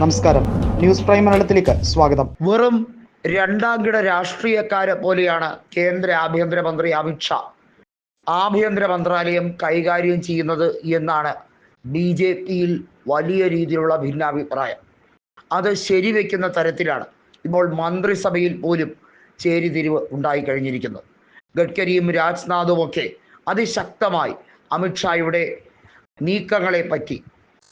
നമസ്കാരം. News prime മലയാളത്തിലേക്ക് സ്വാഗതം. വെറും രണ്ടാം കിട രാഷ്ട്രീയക്കാരെ പോലെയാണ് കേന്ദ്ര ആഭ്യന്തരമന്ത്രി അമിത്ഷാ ആഭ്യന്തര മന്ത്രാലയം കൈകാര്യം ചെയ്യുന്നത് എന്നാണ് ബി ജെ പിയിൽ വലിയ രീതിയിലുള്ള ഭിന്നാഭിപ്രായം. അത് ശരിവെക്കുന്ന തരത്തിലാണ് ഇപ്പോൾ മന്ത്രിസഭയിൽ പോലും ചേരിതിരിവ് ഉണ്ടായിക്കഴിഞ്ഞിരിക്കുന്നത് ഗഡ്കരിയും രാജ്നാഥും ഒക്കെ അതിശക്തമായി അമിത്ഷായുടെ നീക്കങ്ങളെ പറ്റി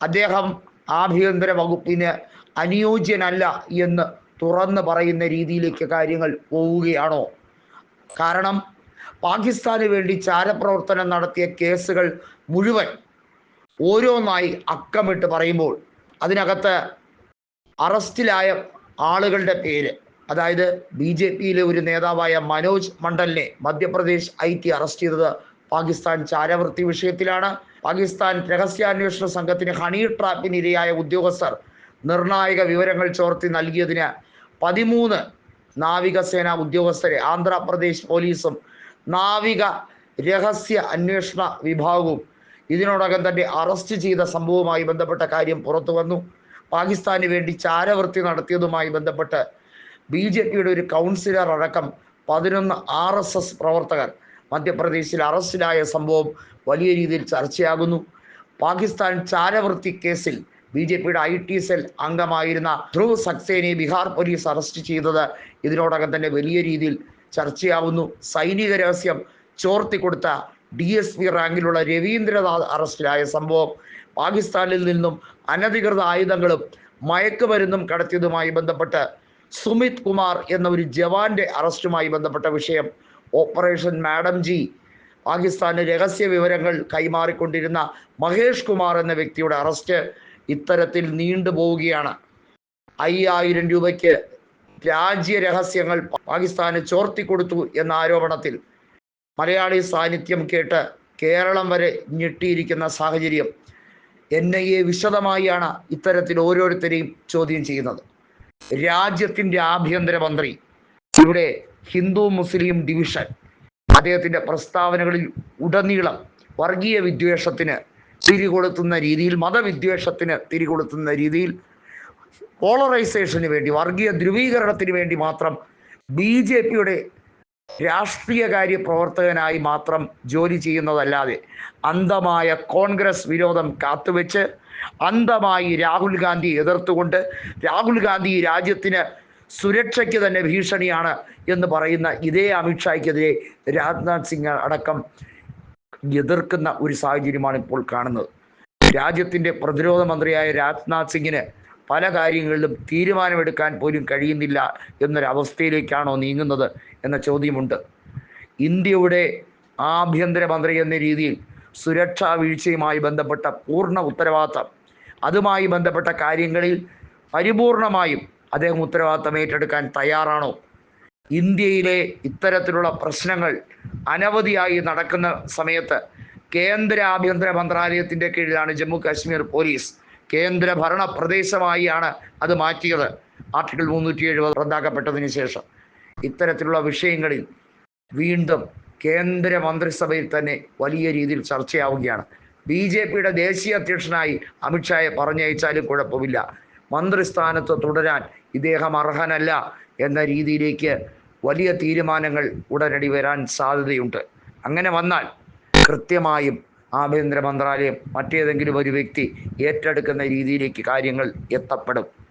അദ്ദേഹം ആഭ്യന്തര വകുപ്പിന് അനുയോജ്യനല്ല എന്ന് തുറന്നു പറയുന്ന രീതിയിലേക്ക് കാര്യങ്ങൾ പോവുകയാണോ? കാരണം പാകിസ്ഥാന് വേണ്ടി ചാരപ്രവർത്തനം നടത്തിയ കേസുകൾ മുഴുവൻ ഓരോന്നായി അക്കമിട്ട് പറയുമ്പോൾ അതിനകത്ത് അറസ്റ്റിലായ ആളുകളുടെ പേര് അതായത് ബി ജെ പിയിലെ ഒരു നേതാവായ മനോജ് മണ്ഡലിനെ മധ്യപ്രദേശ് ഐ ടി അറസ്റ്റ് ചെയ്തത് പാകിസ്ഥാൻ ചാരവൃത്തി വിഷയത്തിലാണ്. പാകിസ്ഥാൻ രഹസ്യാന്വേഷണ സംഘത്തിന് ഹണി ട്രാപ്പിന് ഇരയായ ഉദ്യോഗസ്ഥർ നിർണായക വിവരങ്ങൾ ചോർത്തി നൽകിയതിന് പതിമൂന്ന് നാവികസേന ഉദ്യോഗസ്ഥരെ ആന്ധ്രാപ്രദേശ് പോലീസും നാവിക രഹസ്യ അന്വേഷണ വിഭാഗവും ഇതിനോടകം തന്നെ അറസ്റ്റ് ചെയ്ത സംഭവവുമായി ബന്ധപ്പെട്ട കാര്യം പുറത്തു വന്നു. പാകിസ്ഥാന് വേണ്ടി ചാരവൃത്തി നടത്തിയതുമായി ബന്ധപ്പെട്ട് ബി ജെ പിയുടെ ഒരു കൗൺസിലർ അടക്കം പതിനൊന്ന് ആർ എസ് എസ് പ്രവർത്തകർ മധ്യപ്രദേശിൽ അറസ്റ്റിലായ സംഭവം വലിയ രീതിയിൽ ചർച്ചയാകുന്നു. പാകിസ്ഥാൻ ചാരവൃത്തി കേസിൽ ബി ജെ പിയുടെ ഐ ടി സെൽ അംഗമായിരുന്ന ധ്രുവ് സക്സേനയെ ബീഹാർ പോലീസ് അറസ്റ്റ് ചെയ്തത് ഇതിനോടകം തന്നെ വലിയ രീതിയിൽ ചർച്ചയാവുന്നു. സൈനിക രഹസ്യം ചോർത്തിക്കൊടുത്ത ഡി എസ് പി റാങ്കിലുള്ള രവീന്ദ്രനാഥ് അറസ്റ്റിലായ സംഭവം പാകിസ്ഥാനിൽ നിന്നും അനധികൃത ആയുധങ്ങളും മയക്കുമരുന്നും കടത്തിയതുമായി ബന്ധപ്പെട്ട് സുമിത് കുമാർ എന്ന ഒരു ജവാന്റെ അറസ്റ്റുമായി ബന്ധപ്പെട്ട വിഷയം ഓപ്പറേഷൻ മാഡം ജി. പാകിസ്ഥാന് രഹസ്യ വിവരങ്ങൾ കൈമാറിക്കൊണ്ടിരുന്ന മഹേഷ് കുമാർ എന്ന വ്യക്തിയുടെ അറസ്റ്റ് ഇത്തരത്തിൽ നീണ്ടുപോവുകയാണ് അയ്യായിരം രൂപയ്ക്ക് രാജ്യ രഹസ്യങ്ങൾ പാകിസ്ഥാന് ചോർത്തിക്കൊടുത്തു എന്ന ആരോപണത്തിൽ മലയാളി സാന്നിധ്യം കേട്ട് കേരളം വരെ ഞെട്ടിയിരിക്കുന്ന സാഹചര്യം. എൻ ഐ എ വിശദമായാണ് ഇത്തരത്തിൽ ഓരോരുത്തരെയും ചോദ്യം ചെയ്യുന്നത്. രാജ്യത്തിന്റെ ആഭ്യന്തരമന്ത്രി. ഇവിടെ ഹിന്ദു മുസ്ലിം ഡിവിഷൻ. അദ്ദേഹത്തിന്റെ പ്രസ്താവനകളിൽ ഉടനീളം വർഗീയ വിദ്വേഷത്തിന് തിരികൊളുത്തുന്ന രീതിയിൽ മതവിദ്വേഷത്തിന് തിരികൊളുത്തുന്ന രീതിയിൽ പോളറൈസേഷന് വേണ്ടി വർഗീയ ധ്രുവീകരണത്തിന് വേണ്ടി മാത്രം ബി ജെ പിയുടെ രാഷ്ട്രീയകാര്യ പ്രവർത്തകനായി മാത്രം ജോലി ചെയ്യുന്നതല്ലാതെ അന്ധമായ കോൺഗ്രസ് വിരോധം കാത്തുവെച്ച് അന്ധമായി രാഹുൽ ഗാന്ധി എതിർത്തുകൊണ്ട് രാഹുൽ ഗാന്ധി രാജ്യത്തിന് സുരക്ഷയ്ക്ക് തന്നെ ഭീഷണിയാണ് എന്ന് പറയുന്ന ഇതേ അമിത്ഷായ്ക്കെതിരെ രാജ്നാഥ് സിംഗ് അടക്കം എതിർക്കുന്ന ഒരു സാഹചര്യമാണ് ഇപ്പോൾ കാണുന്നത്. രാജ്യത്തിന്റെ പ്രതിരോധ മന്ത്രിയായ രാജ്നാഥ് സിംഗിന് പല കാര്യങ്ങളിലും തീരുമാനമെടുക്കാൻ പോലും കഴിയുന്നില്ല എന്നൊരവസ്ഥയിലേക്കാണോ നീങ്ങുന്നത് എന്ന ചോദ്യമുണ്ട്. ഇന്ത്യയുടെ ആഭ്യന്തരമന്ത്രി എന്ന രീതിയിൽ സുരക്ഷാ വീഴ്ചയുമായി ബന്ധപ്പെട്ട പൂർണ ഉത്തരവാദിത്തം അതുമായി ബന്ധപ്പെട്ട കാര്യങ്ങളിൽ പരിപൂർണമായും അദ്ദേഹം ഉത്തരവാദിത്തം ഏറ്റെടുക്കാൻ തയ്യാറാണോ? ഇന്ത്യയിലെ ഇത്തരത്തിലുള്ള പ്രശ്നങ്ങൾ അനവധിയായി നടക്കുന്ന സമയത്ത് കേന്ദ്ര ആഭ്യന്തര മന്ത്രാലയത്തിന്റെ കീഴിലാണ് ജമ്മു കാശ്മീർ പോലീസ് കേന്ദ്ര ഭരണ പ്രദേശമായാണ് അത് മാറ്റിയത്. ആർട്ടിക്കിൾ മുന്നൂറ്റി എഴുപത് റദ്ദാക്കപ്പെട്ടതിന് ശേഷം. ഇത്തരത്തിലുള്ള വിഷയങ്ങളിൽ വീണ്ടും കേന്ദ്ര മന്ത്രിസഭയിൽ തന്നെ വലിയ രീതിയിൽ ചർച്ചയാവുകയാണ്. ബി ജെ പിയുടെ ദേശീയ അധ്യക്ഷനായി അമിത്ഷായെ പറഞ്ഞയച്ചാലും കുഴപ്പമില്ല. മന്ത്രിസ്ഥാനത്ത് തുടരാൻ ഇദ്ദേഹം അർഹനല്ല എന്ന രീതിയിലേക്ക് വലിയ തീരുമാനങ്ങൾ ഉടനടി വരാൻ സാധ്യതയുണ്ട്. അങ്ങനെ വന്നാൽ കൃത്യമായും ആഭ്യന്തര മന്ത്രാലയം മറ്റേതെങ്കിലും ഒരു വ്യക്തി ഏറ്റെടുക്കുന്ന രീതിയിലേക്ക് കാര്യങ്ങൾ എത്തപ്പെടും.